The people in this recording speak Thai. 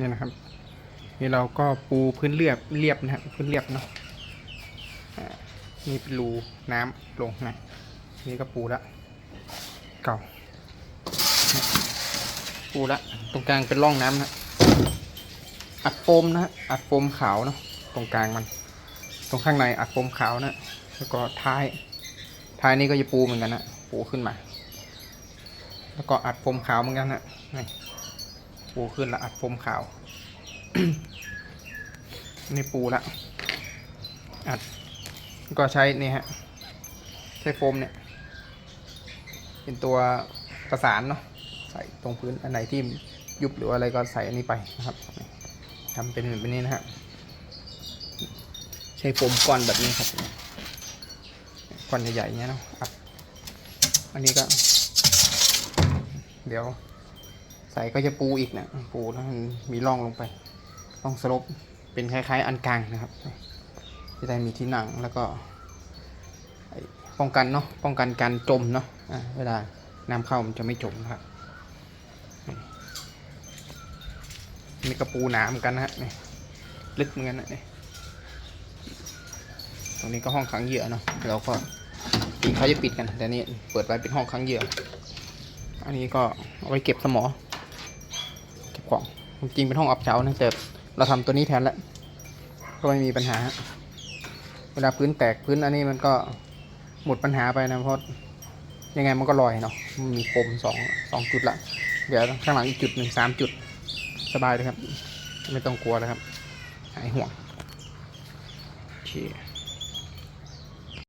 นี่นะครับ นี่เราก็ปูพื้นเรียบเรียบนะฮะพื้นเรียบเนาะนี่เป็นรูน้ำลงนะนี่ก็ปูละเก่า ปูละตรงกลางเป็นร่องน้ำนะอัดโฟมนะอัดโฟมขาวเนาะตรงกลางมัน ตรงข้างในอัดโฟมขาวนะแล้วก็ท้ายท้ายนี่ก็จะปูเหมือนกันนะปูขึ้นมา แล้วก็อัดโฟมขาวเหมือนกันนะนี่ ปูขึ้นล้วอัดโฟมขาว นี่ปูละอัด ก็ใช้นี่ฮะ ใช้โฟมเนี่ย เป็นตัวประสานเนาะ ใส่ตรงพื้นอันไหนที่ยุบหรืออะไรก็ใส่อันนี้ไปนะครับทำเป็นแบบนี้นะฮะ ใช้โฟมก้อนแบบนี้ครับก้อนใหญ่ๆเนี้ยเนาะอัด อันนี้ก็ เดี๋ยว ส่ก็จะปูอีกนะปูแล้วมันมีร่องลงไปร่องสลบเป็นคล้าย ๆ อันกลางนะครับจะได้มีที่นั่งแล้วก็ป้องกันเนาะป้องกันการจมเนาะอ่าเวลาน้ำเข้ามันจะไม่จมนะครับนี่นี่กระปูหนาเหมือนกันนะฮะนี่ลึกเหมือนกันนะนี่ตรงนี้ก็ห้องขังเหยื่อเนาะเราก็จริงเขาจะปิดกันแต่นี่เปิดไว้เป็นห้องขังเหยื่อ อันนี้ก็เอาไว้เก็บสมอ ของจริงเป็นห้องอับเฉานะแต่เราทำตัวนี้แทนแล้วก็ไม่มีปัญหา เวลาพื้นแตกพื้นอันนี้มันก็หมดปัญหาไปนะเพราะยังไงมันก็ลอยเนาะมันมีปมสองสองจุดละ เดี๋ยวข้างหลังอีกจุดหนึ่งสามจุดสบายเลยครับ ไม่ต้องกลัวแล้วครับ หายห่วงโอเค